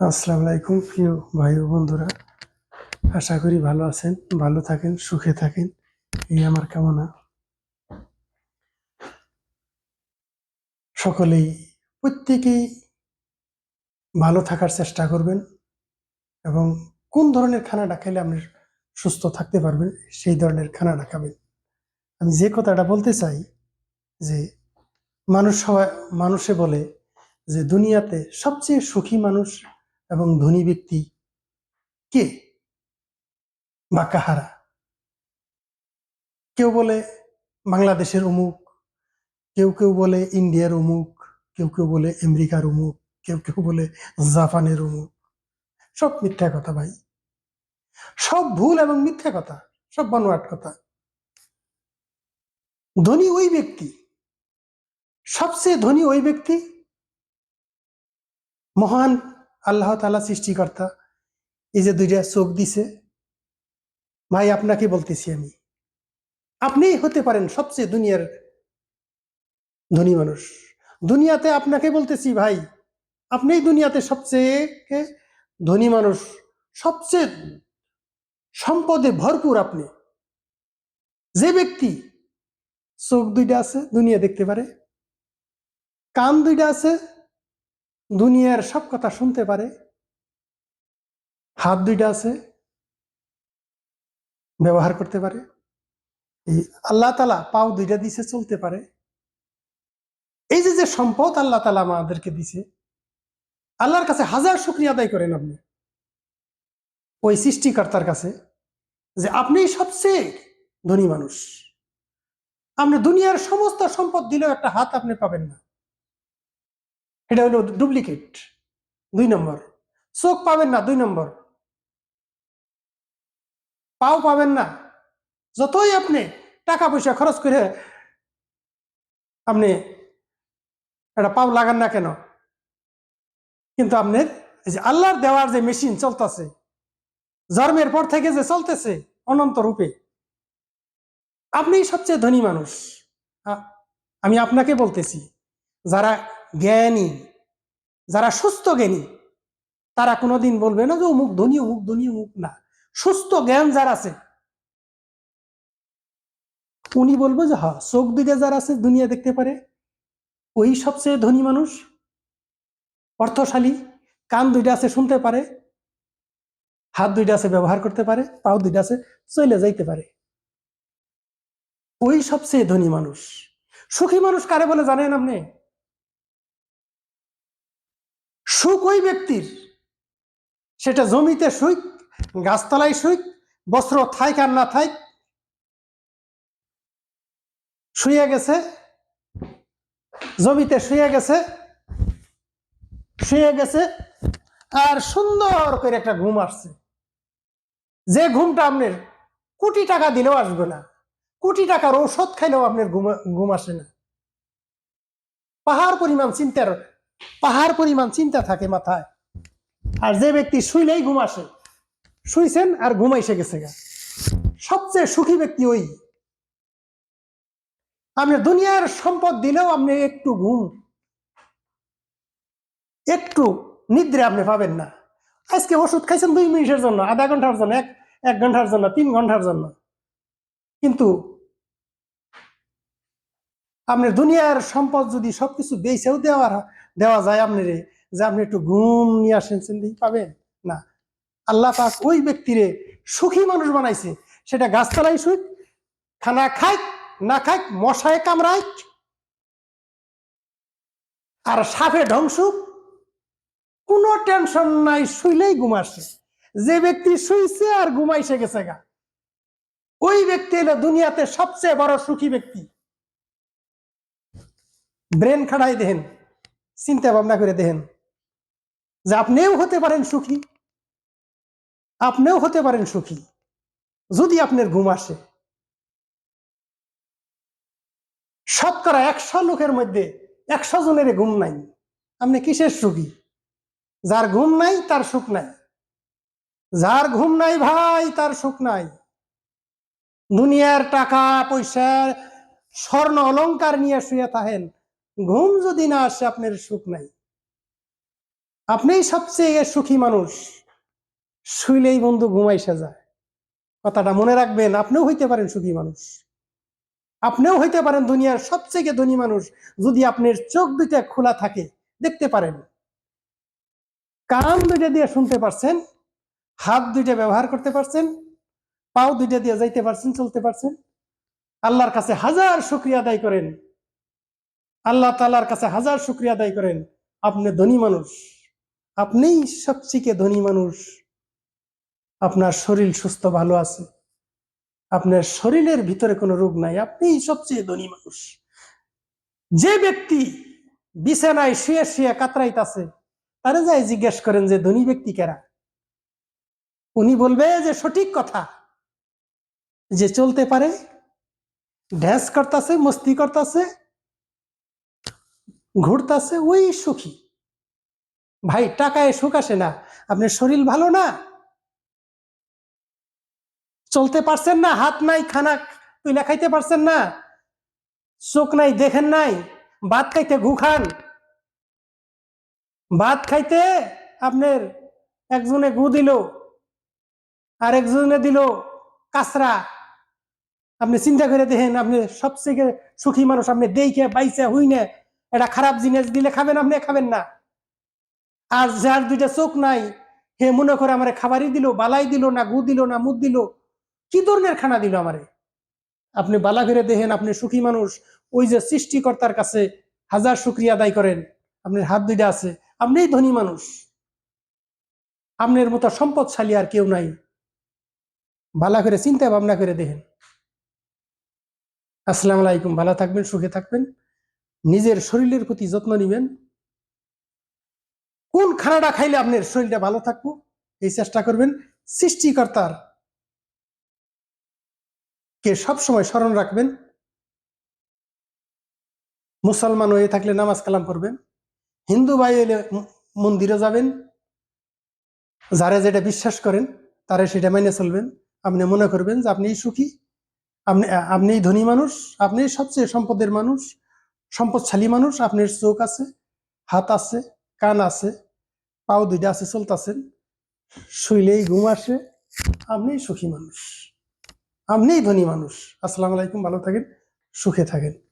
আসসালামু আলাইকুম, প্রিয় ভাই ও বন্ধুরা। আশা করি ভালো আছেন, ভালো থাকেন, সুখে থাকেন। এই আমার কামনা। সকলেই, প্রত্যেকেই ভালো থাকার চেষ্টা করবেন এবং কোন ধরনের খানাটা খেলে আপনি সুস্থ থাকতে পারবেন, সেই ধরনের খানাটা খাবেন আমি যে কথাটা বলতে চাই, যে মানুষ সবাই মানুষে বলে যে দুনিয়াতে সবচেয়ে সুখী মানুষ এবং ধনী ব্যক্তি কে? বা কাহারা? কেউ বলে বাংলাদেশের অমুক, কেউ কেউ বলে ইন্ডিয়ার অমুক, কেউ কেউ বলে আমেরিকার অমুক, কেউ কেউ বলে জাপানের অমুক। সব মিথ্যা কথা ভাই। সব ভুল এবং মিথ্যা কথা, সব বানোয়াট কথা। ধনী ওই ব্যক্তি, সবচেয়ে ধনী ওই ব্যক্তি মহান আল্লাহ তালা সৃষ্টিকর্তা, এই যে দুইটা চোখ দিছে, ভাই আপনাকে বলতেছি আমি, আপনিই হতে পারেন সবচেয়ে দুনিয়ার ধনী মানুষ। দুনিয়াতে আপনাকে বলতেছি ভাই, আপনিই দুনিয়াতে সবচেয়ে ধনী মানুষ, সবচেয়ে সম্পদে ভরপুর আপনি। যে ব্যক্তি চোখ দুইটা আছে, দুনিয়া দেখতে পারে, কান দুইটা আছে দুনিয়ার সব কথা শুনতে পারে। হাত দুইটা আছে, ব্যবহার করতে পারে। এই আল্লাহ তালা পাও দুইটা দিছে, চলতে পারে। এই যে যে সম্পদ আল্লাহ তালা আমাদেরকে দিছে, আল্লাহর কাছে হাজার শুক্রিয়া আদায় করেন আপনি। ওই সৃষ্টিকর্তার কাছে যে আপনিই সবচেয়ে ধনী মানুষ। আপনি দুনিয়ার সমস্ত সম্পদ দিলেও একটা হাত আপনি পাবেন না। এটা হলো ডুপ্লিকেট দুই নম্বর। চোখ পাবেন না, দুই নম্বর। পাও পাবেন না। যতই আপনি টাকা পয়সা খরচ করে আপনি একটা পাও লাগান না কেন? কিন্তু আপনার যে আল্লাহর দেওয়ার যে মেশিন চলতেছে, জন্মের পর থেকে যে চলতেছে, অনন্ত রূপে। আপনি সবচেয়ে ধনী মানুষ। আমি আপনাকে বলতেছি, যারা জ্ঞানী, যারা সুস্থ জ্ঞানী, তারা কোনোদিন বলবে না যে অমুক ধনী অমুক ধনী, অমুক না। সুস্থ জ্ঞান যার আছে, উনি বলব যে হ্যাঁ চোখ দুইটা যার আছে, দুনিয়া দেখতে পারে। ওই সবচেয়ে ধনী মানুষ, অর্থশালী, কান দুইটা আছে শুনতে পারে, হাত দুইটা আছে ব্যবহার করতে পারে, পাও দুইটা আছে চলে যাইতে পারে। ওই সবচেয়ে ধনী মানুষ। সুখী মানুষ কারে বলে জানেন আপনি? সুখ ওই ব্যক্তির। সেটা জমিতে সুখ, গাছতলায় সুখ, বস্ত্র থাইক আর না থাইক, শুয়ে গেছে, জমিতে শুয়ে গেছে শুয়ে গেছে, আর সুন্দর করে একটা ঘুম আসছে। যে ঘুমটা আপনার কোটি টাকা দিলেও আসবে না, কোটি টাকার ঔষধ খাইলেও আপনার ঘুম ঘুম আসে না। পাহাড় পরিমাণ চিন্তার পাহাড় পরিমাণ চিন্তা থাকে মাথায়। আর যে ব্যক্তি শুইলেই ঘুম আসে, শুইছেন আর ঘুমাইসে গেছে সবচেয়ে সুখী ব্যক্তি ওই। আপনি দুনিয়ার সম্পদ দিলেও আপনি একটু ঘুম, একটু নিদ্রে আপনি পাবেন না। আজকে ওষুধ খাইছেন দুই মিনিটের জন্য, আধা ঘণ্টার জন্য, এক এক ঘণ্টার জন্য, তিন ঘণ্টার জন্য। কিন্তু আপনার দুনিয়ার সম্পদ যদি সবকিছু বেছেও দেওয়ার দেওয়া যায় আপনার যে আপনি একটু ঘুম নিয়ে আসেন, চিন্তা পাবেন? না। আল্লাহ পাক ওই ব্যক্তিরে সুখী মানুষ বানাইছে। সেটা গাছতলায় সুখ খানা খায় না খায় মশায় কামড়ায় আর সাপে ধ্বংসুক কোনো টেনশন নাই, শুইলেই ঘুমাসে যে ব্যক্তি শুইছে আর ঘুমাইছে গেছে গা, ওই ব্যক্তি হলো দুনিয়াতে সবচেয়ে বড় সুখী ব্যক্তি। ব্রেন খাড়াই দেখেন চিন্তা ভাবনা করে দেখেন যে আপনিও হতে পারেন সুখী, আপনিও হতে পারেন সুখী, যদি আপনার ঘুম আসে। শতকরা একশো লোকের মধ্যে একশো জনের ঘুম নাই। আপনি কিসের সুখী? যার ঘুম নাই, তার সুখ নাই। যার ঘুম নাই ভাই, তার সুখ নাই। দুনিয়ার টাকা পয়সা স্বর্ণ অলংকার নিয়ে শুয়ে থাকেন। ঘুম যদি না আসে, আপনার সুখ নাই। আপনিই সবচেয়ে সুখী মানুষ। শুইলেই বন্ধু ঘুমাইসা যায় কথাটা মনে রাখবেন, আপনিও হইতে পারেন সুখী মানুষ। আপনিও হইতে পারেন দুনিয়ার সবচেয়ে ধনী মানুষ। যদি আপনার চোখ দুইটা খোলা থাকে, দেখতে পারেন। কান দুইটা দিয়ে শুনতে পারছেন, হাত দুইটা ব্যবহার করতে পারছেন, পাও দুইটা দিয়ে যাইতে পারছেন, চলতে পারছেন। আল্লাহর কাছে হাজার শুক্রিয়া আদায় করেন। আল্লাহ তালার কাছে হাজার শুক্রিয়া আদায় করেন। আপনি ধনী মানুষ। আপনিই সবচেয়ে ধনী মানুষ। আপনার শরীর সুস্থ, ভালো আছে। আপনার শরীরের ভিতরে কোনো রোগ নাই। আপনিই সবচেয়ে ধনী মানুষ। যে ব্যক্তি বিছানায় শুয়ে শুয়ে কাতরাইতাছে, তারে যাই জিজ্ঞেস করেন যে, ধনী ব্যক্তি কেরা? উনি বলবে যে, সঠিক কথা। যে চলতে পারে, ড্যান্স করতেছে, মস্তি করতেছে ঘুরতেছে ওই সুখী। ভাই টাকায় সুখ আসে না। আপনার শরীর ভালো না? চলতে পারছেন না? হাত নাই, খানা তুইলা খাইতে পারছেন না? চোখ নাই, দেখেন নাই? ভাত খাইতে ঘু খান? ভাত খাইতে আপনার একজনে গু দিল আর একজনে দিল কাঁচরা। আপনি চিন্তা করে দেখেন, আপনি সবচেয়ে সুখী মানুষ, আপনি দেখে বাইসে হুই না এটা খারাপ জিনিস দিলে খাবেন, আপনি খাবেন না। আর যার দুইটা চোখ নাই হে মনে করে আমার খাবারই দিল, বালাই দিল না, গু দিল না, মুদ দিল। কি ধরনের খানা দিল আমারে? আপনি বালা করে দেখেন, আপনি সুখী মানুষ, ওই যে সৃষ্টিকর্তার কাছে হাজার শুক্রিয়া আদায় করেন, আপনার হাত দুইটা আছে, আপনিই ধনী মানুষ। আপনার মতো সম্পদশালী আর কেউ নাই। বালা করে চিন্তা ভাবনা করে দেখেন। আসসালামু আলাইকুম, ভালো থাকবেন, সুখে থাকবেন। নিজের শরীরের প্রতি যত্ন নিবেন। কোন খানাটা খাইলে আপনার শরীরটা ভালো থাকব? এই চেষ্টা করবেন সৃষ্টিকর্তার কে সবসময় স্মরণ রাখবেন। মুসলমান হয়ে থাকলে নামাজ কালাম করবেন। হিন্দু ভাই এলে মন্দিরে যাবেন। যারা যেটা বিশ্বাস করেন, তারা সেটা মেনে চলবেন। আপনি মনে করবেন যে আপনি সুখী, আপনি আপনি ধনী মানুষ আপনি সবচেয়ে সম্পদের মানুষ। সম্পদশালী মানুষ, আপনার চোখ আছে, হাত আছে, কান আছে, পাও দুইটা আছে চলতেছেন শুইলেই ঘুম আসে আপনি সুখী মানুষ। আপনিই ধনী মানুষ। আসসালামু আলাইকুম, ভালো থাকেন, সুখে থাকেন।